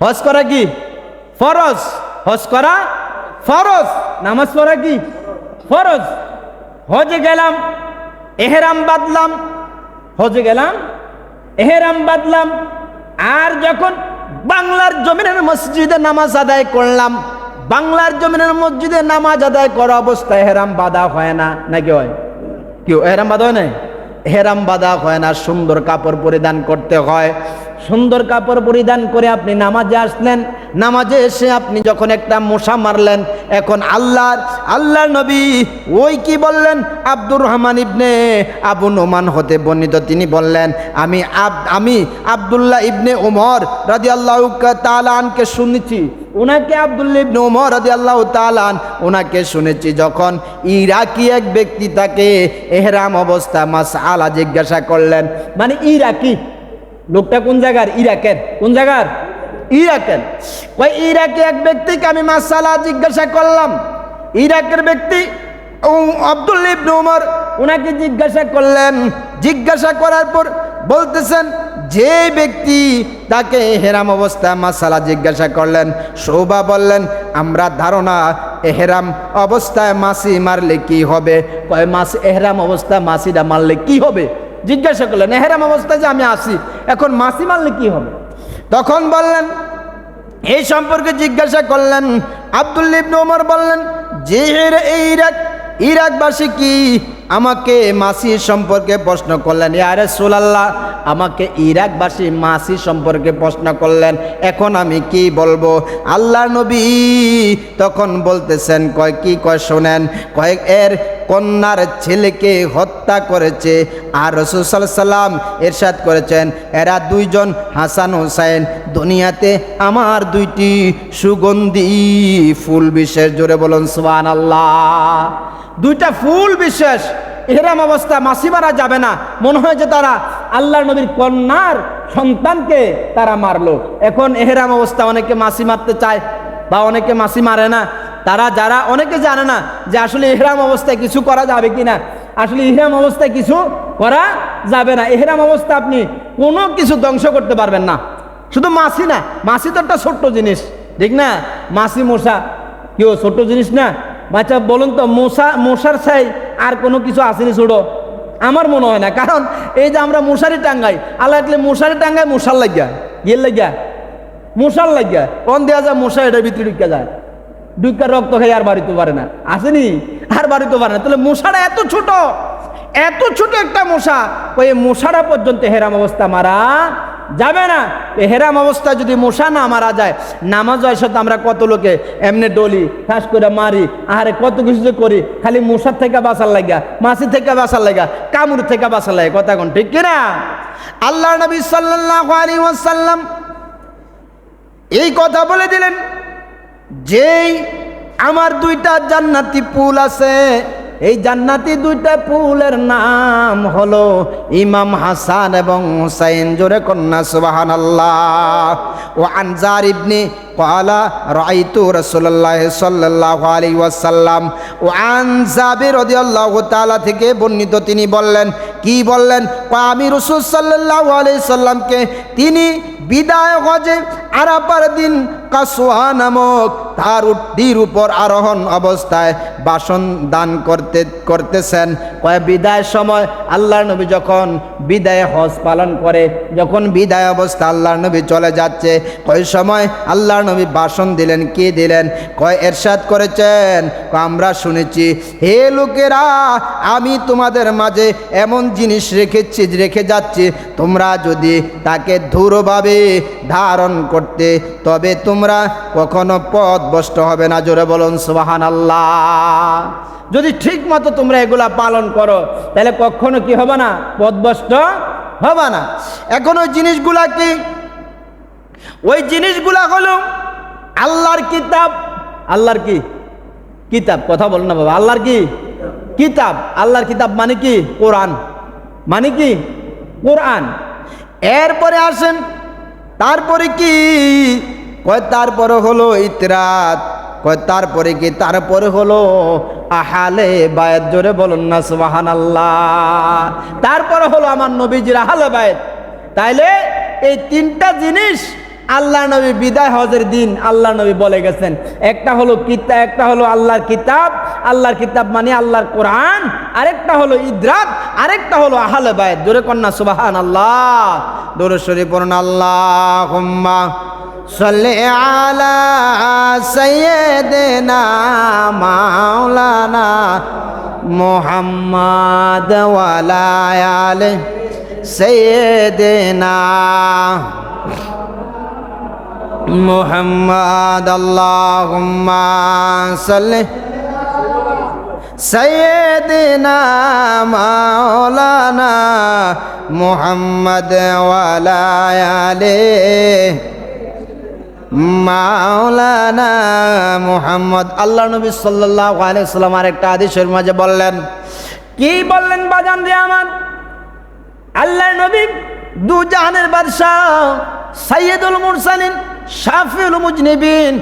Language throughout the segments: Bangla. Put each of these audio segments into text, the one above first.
হজ করা কি? ফরজ। হজ করা ফরজ। নামাজ পড়া কি? ফরজ। হজে গেলাম, এহেরাম বাদলাম হজে গেলাম, এহেরাম বাদলাম আর যখন বাংলার জমিনের মসজিদে নামাজ আদায় করলাম, বাংলার জমিনের মসজিদে নামাজ আদায় করা অবস্থায় এহেরাম বাধা হয় না নাকি হয়? কি এহেরাম বাধা হয় না এহেরাম বাধা হয় না, সুন্দর কাপড় পরিধান করতে হয় সুন্দর কাপড় পরিধান করে আপনি নামাজে আসলেন। নামাজে এসে আপনি যখন একটা মশা মারলেন, এখন আল্লাহর আল্লাহ নবী ওই কি বললেন? আব্দুর রহমান ইবনে আবু নোমান হতে বর্ণিত। তিনি বললেন, আমি আব, আমি আবদুল্লাহ ইবনে ওমর রাজি আল্লাহ তালানকে শুনেছি। ওনাকে আবদুল্লাহ ইবনে ওমর রাজি আল্লাহ তালান ওনাকে শুনেছি যখন ইরাকি এক ব্যক্তি তাকে এহরাম অবস্থা মাস আলা জিজ্ঞাসা করলেন মানে ইরাকি? লোকটা কোন জায়গার? ইরাকের। কোন জায়গার? ইরাকের। ওই ইরাকে এক ব্যক্তিকে আমি মাসালা জিজ্ঞাসা করলাম। ইরাকের ব্যক্তি আব্দুল ইবনে উমর ওনাকে জিজ্ঞাসা করলেন। জিজ্ঞাসা করার পর বলতেছেন, যে ব্যক্তি তাকে হেরাম অবস্থা মাসালা জিজ্ঞাসা করলেন, শোভা বললেন, আমরা ধারণা, এহেরাম অবস্থায় মাসি মারলে কি হবে? কয়, মাস, এহেরাম অবস্থায় মাসিটা মারলে কি হবে? জিজ্ঞাসা করলেন, এহেরাম অবস্থায় যে আমি আসি এখন মাসি মারলে কি হবে? তখন বললেন, এই সম্পর্কে জিজ্ঞাসা করলেন, আব্দুল ইবনে ওমর বললেন যে ইরাক, ইরাকবাসী কি আমাকে মাসির সম্পর্কে প্রশ্ন করলেন ইয়ারে সোলাল্লাহ আমাকে ইরাকবাসী মাসি সম্পর্কে প্রশ্ন করলেন, এখন আমি কি বলব? আল্লাহ নবী তখন বলতেছেন, কয়, কি কয় শোনেন কয়েক এর কন্যার ছেলেকে হত্যা করেছে। আর রসুল সাল্লাম এরশাদ করেছেন, এরা দুইজন হাসান হোসাইন। দুনিয়াতে আমার দুইটি সুগন্ধি ফুল বিশেষ। জোরে বলুন সুবান আল্লাহ দুইটা ফুল বিশেষ। এরাম অবস্থা মাসি মারা যাবে না। মনে হয় যে তারা আল্লাহ নবীর কন্যার সন্তানকে তারা মারলো। এখন এহেরাম অবস্থা, অনেকে মাসি মারতে চায় বা অনেকে মাসি মারে না। তারা যারা, অনেকে জানে না যে আসলে ইহরাম অবস্থায় কিছু করা যাবে কি না আসলে ইহরাম অবস্থায় কিছু করা যাবে না। ইহরাম অবস্থা আপনি কোনো কিছু ধ্বংস করতে পারবেন না। শুধু মাসি না, মাসি তো একটা ছোট্ট জিনিস, ঠিক না? মাসি মশা, কেউ ছোট্ট জিনিস না। বাচ্চা, বলুন তো, মশা, মশার ছাই আর কোনো কিছু আসেনি ছোটো। আমার মনে হয় না, কারণ এই যে আমরা মশারি টাঙ্গাই, আল্লাহ একলে মশারি টাঙ্গাই মশাল লাগিয়া গিয়ে লাগিয়া, মশাল লাগিয়া কন দেওয়া যায় মশা এটার ভিতরে ঢুকে যায়। ঢুকা রক্ত খাই আর বাড়িতে পারে না। আসেনি? আর বাড়িতে পারে না। তাহলে মশাটা এত ছোট এত ছোট একটা মশা, ওই মশারা পর্যন্ত হেরাম অবস্থা মারা যাবে না। হেরাম অবস্থা যদি মশা না মারা যায়, নামাজ হয় সাথে আমরা কত লোকে এমনি ডলি, ঠাস করে মারি, আহারে কত কিছু যে করি, খালি মশার থেকে বাঁচার লাগা মাছি থেকে বাঁচার লাগা কামড় থেকে বাঁচার লাগে কথা কোন ঠিক কিনা? আল্লাহ নবী সাল্লাল্লাহু আলাইহি ওয়াসাল্লাম এই কথা বলে দিলেন, যেই আমার দুইটা জান্নাতি পুল আছে এই জান্নাতি দুইটা পুলের নাম হলো ইমাম হাসান এবং হুসাইন জোরে কন্যা সুবাহান আল্লাহ ও আনজার ইবনে قال رأيت رسول الله صلى الله عليه وسلم وعن জাবির রাদিয়াল্লাহু তাআলা থেকে বর্ণিত তিনি বললেন কি বললেন কয় আমি রাসূল সাল্লাল্লাহু আলাইহি সাল্লামকে তিনি বিদায় হজে আরাপার দিন কাসোয়া নামক তার উটটির উপর আরোহণ অবস্থায় বাসন দান করতে, করতেছেন। কয় বিদায় সময় আল্লাহর নবী যখন বিদায় হজ পালন করে, যখন বিদায় অবস্থা আল্লাহর নবী চলে যাচ্ছে কয় সময় আল্লাহর নবী বাসন দিলেন, কি দিলেন? কয় এরশাদ করেছেন আমরা শুনেছি, হে লোকেরা, আমি তোমাদের মাঝে এমন জিনিস রেখেছি, রেখে যাচ্ছি, তোমরা যদি তাকে ধূরভাবে ধারণ করতে, তবে তোমরা কখনো পথ বষ্ট হবে না। জোরে বলুন সুবাহান আল্লাহ যদি ঠিক মতো তোমরা এগুলা পালন করো, তাহলে কখনো কি হবে না? পথভ্রষ্ট হবে না। এখন ওই জিনিসগুলা কি? ওই জিনিসগুলা হলো আল্লাহর কিতাব। আল্লাহর কি? কিতাব। কথা বল না বাবা। আল্লাহর কি? কিতাব। আল্লাহর কিতাব মানে কি? কোরআন। মানে কি? কোরআন। এরপরে আসেন তারপরে কি? কয়, তারপরে হলো ইতরাত। কয়, তারপরে কি? তারপরে হলো আহালে বায়াত। জোরে বলুন না সুবাহান আল্লাহ তারপরে হলো আমার নবীজির আহালে বায়াত। তাইলে এই তিনটা জিনিস আল্লাহ নবী বিদায় হজের দিন আল্লাহ নবী বলে গেছেন। একটা হলো কিতাব একটা হলো আল্লাহর কিতাব। আল্লাহর কিতাব মানে আল্লাহর কোরআন। আরেকটা হলো ইদ্রাত আরেকটা হলো আহলে বায়ত জোরে কন্যা সুবাহান আল্লাহ দৌড় শরীফ পড়ুন আল্লাহ সাল্লি আলা সাইয়্যিদিনা মাওলানা মুহাম্মদ ওয়ালা আলে সাইয়্যিদিনা মুহাম্মদ আল্লাহুম্মা সাল্লি সৈয়দিনা মাওলানা মুহাম্মদ ওয়ালা আলে মাওলানা মুহাম্মদ। আল্লাহ নবী সাল্লাল্লাহু আলাইহি সাল্লাম আর একটা আদেশের মাঝে বললেন, কি বললেন বাজান রে আমার? আল্লাহ নবী দু জাহানের বাদশাহ সাইয়্যিদুল মুরসালিন শাফিউল মুজনিবিন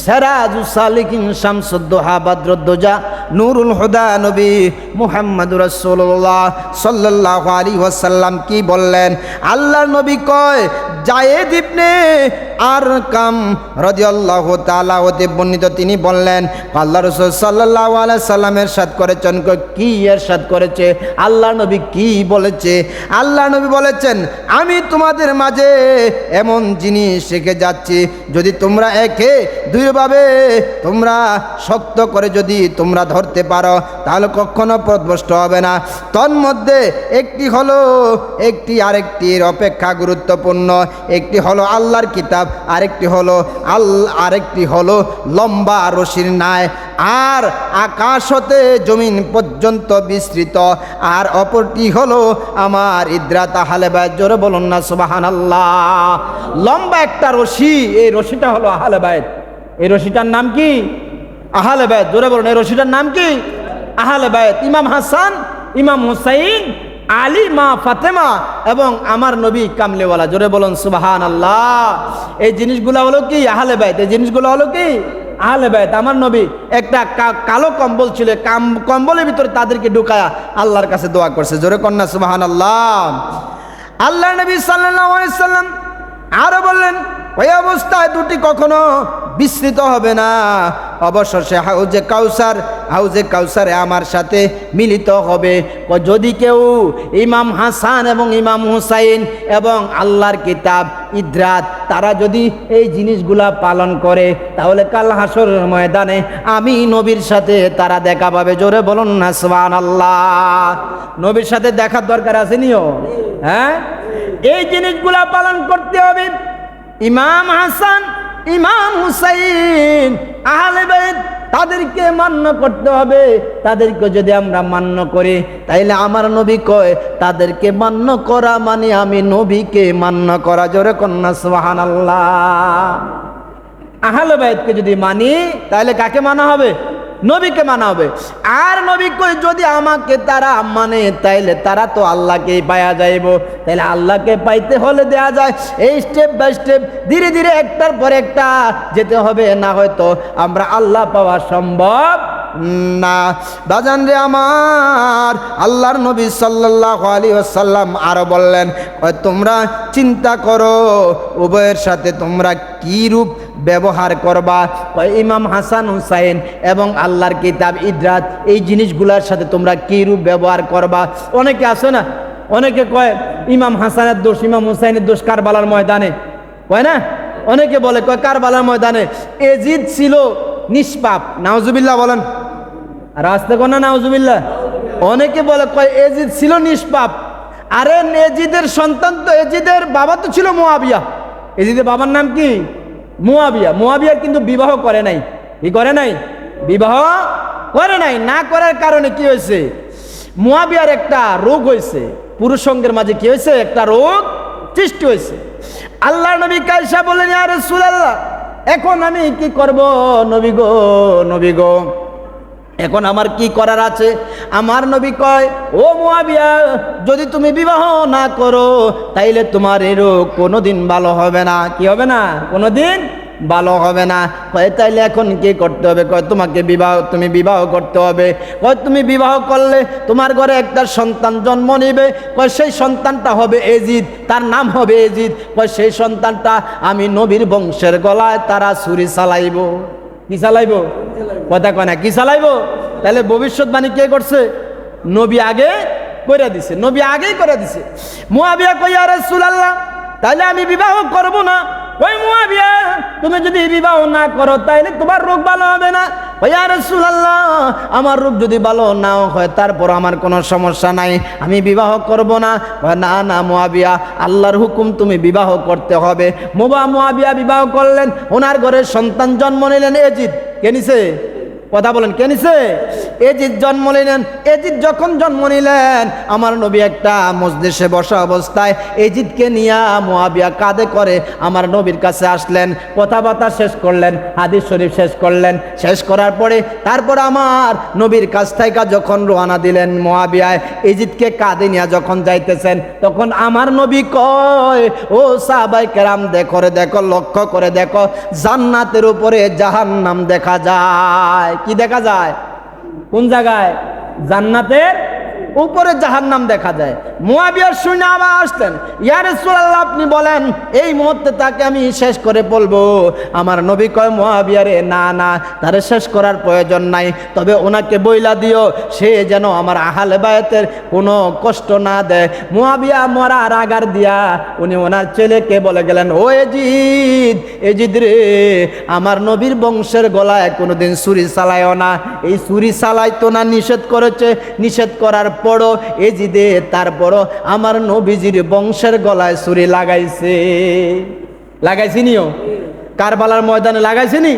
সারাজু সালিকিন শামসুদ্দোহা বদরুদ্দোজা নূরুল হুদা নবী মুহাম্মদুর রাসূলুল্লাহ সাল্লাল্লাহু আলাইহি ওয়াসাল্লাম কি বললেন? আল্লাহর নবী কয়, জায়েদ ইবনে আর কাম রাদিয়াল্লাহু তাআলা হতে বর্ণিত তিনি বললেন, আল্লাহ রাসূল সাল্লাল্লাহু আলাইহি সাল্লামের সাথ করেছেন। কি এর সাথ করেছে? আল্লাহ নবী কি বলেছে? আল্লাহ নবী বলেছেন, আমি তোমাদের মাঝে এমন জিনিস শিখে যাচ্ছি, যদি তোমরা একে দুইভাবে তোমরা শক্ত করে যদি তোমরা ধরতে পারো, তাহলে কখনো পথভ্রষ্ট হবে না। তন্মধ্যে একটি হলো, একটি আরেকটির অপেক্ষা গুরুত্বপূর্ণ। একটি হলো আল্লাহর কিতাব, আরেকটি হলো আল, আরেকটি হলো লম্বা রশির ন্যায়। আর আকাশ হতে জমিন পর্যন্ত বিস্তৃত। আর অপরটি হলো, আমার ইদ্রা তাহালে বায়, জোরে বলুন না সুবাহান আল্লাহ লম্বা একটা রশি, এই রশিটা হলো আহালে বায়ত এই রশিটার নাম কি? আহালে বায়ত জোরে বলুন, এই রশিটার নাম কি? আহালে বায়ত ইমাম হাসান, ইমাম হুসাইন, আলী, মা ফাতেমা এবং আমার নবী কামলেওয়ালা। জোরে বলুন সুবাহান আল্লাহ এই জিনিসগুলো হলো কি? আহলে বাইত, এই জিনিসগুলো হলো কি? আহলে বাইত, আমার নবী একটা কালো কম্বল ছিল কাম কম্বলের ভিতরে তাদেরকে ঢুকায়া আল্লাহর কাছে দোয়া করছে। জোরে কন্যা সুবাহান আল্লাহ আল্লাহ নবী সাল্লাম আরও বললেন, ওই অবস্থায় দুটি কখনো বিস্তৃত হবে না। অবশেষে হাউজে কাউসার, হাউজে কাউসারে আমার সাথে মিলিত হবে। যদি কেউ ইমাম হাসান এবং ইমাম হুসাইন এবং আল্লাহর কিতাব, ইদ্রাত, তারা যদি এই জিনিসগুলা পালন করে, তাহলে কাল হাসর ময়দানে আমি নবীর সাথে তারা দেখা পাবে। জোরে বলুন না সুবহান আল্লাহ নবীর সাথে দেখার দরকার আছে নিও। হ্যাঁ? এই জিনিসগুলা পালন করতে হবে। ইমাম হাসান ইমাম হুসাইন, আহলে বেদ তাদেরকে মান্য করতে হবে। তাদেরকে যদি আমরা মান্য করি, তাইলে আমার নবী কয়, তাদেরকে মান্য করা মানে আমি নবীকে মান্য করা। জোরে কন্যা সোহান আল্লাহ আহলে বেদকে যদি মানি তাহলে কাকে মানা হবে? নবীকে মানা হবে আর নবী কই, যদি আমাকে তারা মানে তাইলে তারা তো আল্লাহকে পায়া যাইব। তাইলে আল্লাহকে পাইতে হলে দেয়া যায়। এই স্টেপ বাই স্টেপ ধীরে ধীরে একটার পর একটা যেতে হবে। না হয়তো আমরা আল্লাহ পাওয়া সম্ভব না। বাজান রে আমার, আল্লাহর নবী সাল্লাল্লাহু আলাইহি ওয়াসাল্লাম আরও বললেন তোমরা চিন্তা করো, উভয়ের সাথে তোমরা কি রূপ ব্যবহার করবা? ইমাম হাসান হুসাইন এবং আল্লাহর কিতাব ইদ্রাত, এই জিনিসগুলোর সাথে তোমরা কি রূপ ব্যবহার করবা? অনেকে আছে না, অনেকে কয়, ইমাম হাসানের দোষ, ইমাম হুসাইনের দোষ কারবালার ময়দানে। কয় না? অনেকে বলে, কয় কারবালার ময়দানে? এজিদ ছিল নিষ্পাপ। নাউজুবিল্লাহ বলেন। আর আসতে কোনা নাউজুবিল্লাহ। অনেকে বলে, কয়, এজিদ ছিল নিষ্পাপ। আরে এজিদের সন্তান তো, এজিদের বাবা তো ছিল মোয়াবিয়া এজিদের বাবার নাম কি? মোয়াবিয়া মোয়াবিয়ার কিন্তু বিবাহ করে নাই। কি করে নাই? বিবাহ করে নাই। না করার কারণে কি হয়েছে? মোয়াবিয়ার একটা রোগ হয়েছে। পুরুষ সঙ্গের মাঝে কি হয়েছে? একটা রোগ সৃষ্টি হয়েছে। আল্লাহ নবী কাইসা বললেন আর আল্লাহ এখন আমি কি করব নবী গো নবী গো? এখন আমার কি করার আছে? আমার নবী কয়, ও মুয়াবিয়া, যদি তুমি বিবাহ না করো, তাইলে তোমার এরও কোনোদিন ভালো হবে না। কি হবে না? কোনোদিন ভালো হবে না। কয়, তাইলে এখন কি করতে হবে? কয়, তোমাকে বিবাহ, তুমি বিবাহ করতে হবে। কয়, তুমি বিবাহ করলে তোমার ঘরে একটা সন্তান জন্ম নিবে। কয়, সেই সন্তানটা হবে এজিদ, তার নাম হবে এজিদ। কয়, সেই সন্তানটা আমি নবীর বংশের গলায় তারা ছুরি চালাইব। কি চালাইব? কথা কয় না, কি চালাইব? তাহলে ভবিষ্যৎবাণী কে করছে? নবী আগে করে দিছে, নবী আগেই করে দিছে। মুয়াবিয়া কইয়া রাসূলুল্লাহ, তাহলে আমি বিবাহ করব না? ওই মুয়াবিয়া, তুমি যদি বিবাহ না করো, তাইলে তোমার রোগ ভালো হবে না। ওয়া রাসূলুল্লাহ, আমার রোগ যদি ভালো নাও হয় তারপর আমার কোনো সমস্যা নাই, আমি বিবাহ করব না। না না, মুয়াবিয়া, আল্লাহর হুকুম তুমি বিবাহ করতে হবে। মোবা মুয়াবিয়া বিবাহ করলেন, ওনার ঘরে সন্তান জন্ম নিলেন, এজিদ, কে নিছে? কথা বলেন, কে নিছে? এজিদ জন্ম নিলেন, এজিদ যখন জন্ম নিলেন, আমার নবী একটা মসজিদে বসা অবস্থায় এজিদকে নিয়ে মোয়াবিয়া কাঁধে করে আমার নবীর কাছে আসলেন, কথাবার্তা শেষ করলেন, হাদিস শরীফ শেষ করলেন, শেষ করার পরে তারপর আমার নবীর কাছ থেকে যখন রোয়ানা দিলেন মোয়াবিয়ায়, এজিদকে কাঁধে নিয়ে যখন যাইতেছেন, তখন আমার নবী কয়, ও সাহাবাই কেরাম, দেখো রে, দেখো, লক্ষ্য করে দেখো, জান্নাতের উপরে জাহান্নাম দেখা যায়। কি দেখা যায়? কোন জায়গায়? জান্নাতের উপরে জাহান্নাম দেখা যায়। মুয়াবিয়ার শুনে আবার আসলেন ইয়ারে সুরাল্লাহ আপনি বলেন, এই মুহূর্তে তাকে আমি শেষ করে বলব। আমার নবী কয় মুয়াবিয়ারে না না, তারে শেষ করার প্রয়োজন নাই, তবে ওনাকে বইলা দিও, সে যেন আমার আহালে বায়াতের কোনো কষ্ট না দেয়। মুয়াবিয়া মরা রাগার দিয়া উনি ওনার ছেলেকে বলে গেলেন, ও এজিদ এজিদ রে, আমার নবীর বংশের গলায় কোনোদিন ছুরি চালায়ও না। এই ছুরি চালাইতো না নিষেধ করেছে। নিষেধ করার পরও এজিদে তারপরও আমার নবীজির বংশের গলায় ছুরি লাগাইছে। লাগাইছি নিও কারবালার ময়দানে লাগাইছিনি?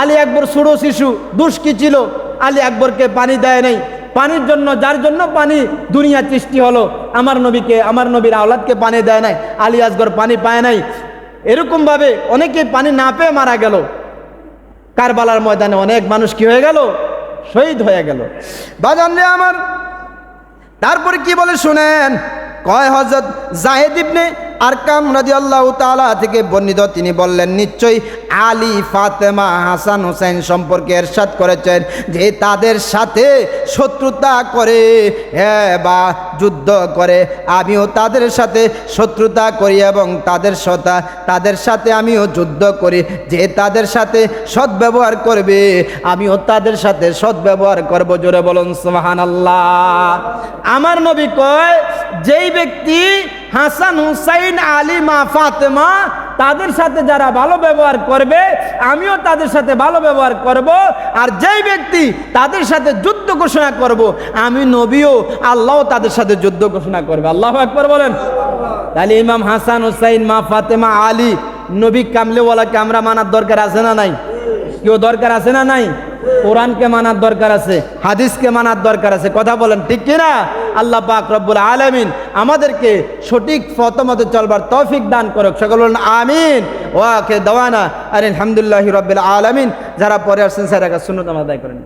আলী আকবর ছোড়ো শিশু দুষ্কি ছিল? আলী আকবরকে পানি দেয় নাই। পানির জন্য, যার জন্য পানি দুনিয়া সৃষ্টি হলো, আমার নবীকে, আমার নবীর আওলাদকে পানি দেয় নাই। আলী আসগর পানি পায় নাই। এরকমভাবে অনেকে পানি না পেয়ে মারা গেল। কারবালার ময়দানে অনেক মানুষ কি হয়ে গেল? শহীদ হয়ে গেল। বাজান আমার তারপরে কি বলে শুনেন? কয় হজরত জাহেদ ইবনে আরকাম রাদিয়াল্লাহু তাআলা থেকে বর্ণিত, তিনি বললেন, নিশ্চয়ই আলী ফাতেমা হাসান হোসেন সম্পর্কে এরশাদ করেছেন যে তাদের সাথে শত্রুতা করে হ্যাঁ বা যুদ্ধ করে। আমিও তাদের সাথে শত্রুতা করি এবং তাদের সতা তাদের সাথে আমিও যুদ্ধ করি। যে তাদের সাথে সদ্ব্যবহার করবে, আমিও তাদের সাথে সদ্ব্যবহার করব। জোরে বলুন সোহান আল্লাহ আমার নবী কয়, যেই ব্যক্তি হাসান হুসাইন আলী মা ফাতেমা, তাদের সাথে যারা ভালো ব্যবহার করবে, আমিও তাদের সাথে ভালো ব্যবহার করব, আর যেই ব্যক্তি তাদের সাথে যুদ্ধ ঘোষণা করব, আমি নবীও আল্লাহ তাদের সাথে যুদ্ধ ঘোষণা করবে। আল্লাহ একবার বলেন। তাহলে ইমাম হাসান হুসাইন, মা ফাতেমা, আলী, নবী কামলেওয়ালাকে আমরা মানার দরকার আছে না নাই? কেউ দরকার আছে না নাই? কোরআনকে মানার দরকার আছে, হাদিসকে মানার দরকার আছে, কথা বলেন, ঠিক কিনা? আল্লাহ পাক রব্বুল আলমিন আমাদেরকে সঠিক ফতমতে চলবার তৌফিক দান করুক। সকল আমিন। ওয়াকে দাওয়ানা আর আলহামদুলিল্লাহ রব্বুল আলমিন। যারা পরে আসছেন, স্যার সুন্নত আদায় করেন।